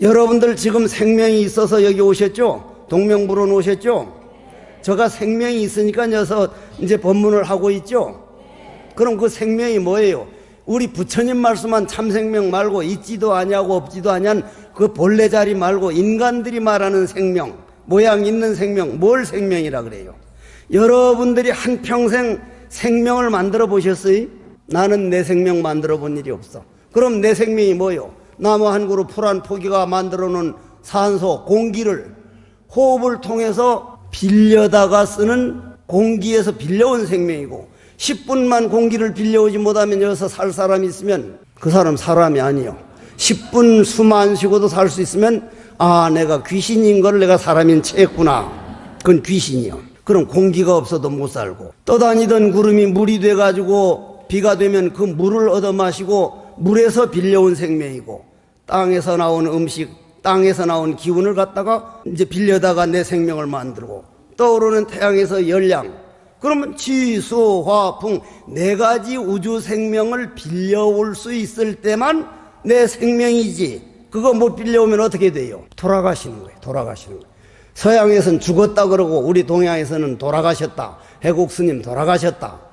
여러분들 지금 생명이 있어서 여기 오셨죠? 동명부론 오셨죠? 저가 생명이 있으니까 녀석 이제 법문을 하고 있죠? 그럼 그 생명이 뭐예요? 우리 부처님 말씀한 참 생명 말고 있지도 아니하고 없지도 아니한 그 본래 자리 말고 인간들이 말하는 생명, 모양 있는 생명, 뭘 생명이라 그래요? 여러분들이 한평생 생명을 만들어 보셨어요? 나는 내 생명 만들어 본 일이 없어. 그럼 내 생명이 뭐요? 나무 한 그루 풀 한 포기가 만들어 놓은 산소, 공기를 호흡을 통해서 빌려다가 쓰는 공기에서 빌려온 생명이고 10분만 공기를 빌려오지 못하면 여기서 살 사람이 있으면 그 사람 사람이 아니요. 10분 숨 안 쉬고도 살 수 있으면 아 내가 귀신인 걸 내가 사람인 채 했구나. 그건 귀신이요. 그럼 공기가 없어도 못 살고 떠다니던 구름이 물이 돼가지고 비가 되면 그 물을 얻어 마시고 물에서 빌려온 생명이고 땅에서 나온 음식, 땅에서 나온 기운을 갖다가 이제 빌려다가 내 생명을 만들고 떠오르는 태양에서 열량. 그러면 지수, 화, 풍, 네 가지 우주 생명을 빌려올 수 있을 때만 내 생명이지. 그거 못 빌려오면 어떻게 돼요? 돌아가시는 거예요. 돌아가시는 거예요. 서양에서는 죽었다 그러고 우리 동양에서는 돌아가셨다. 해국 스님 돌아가셨다.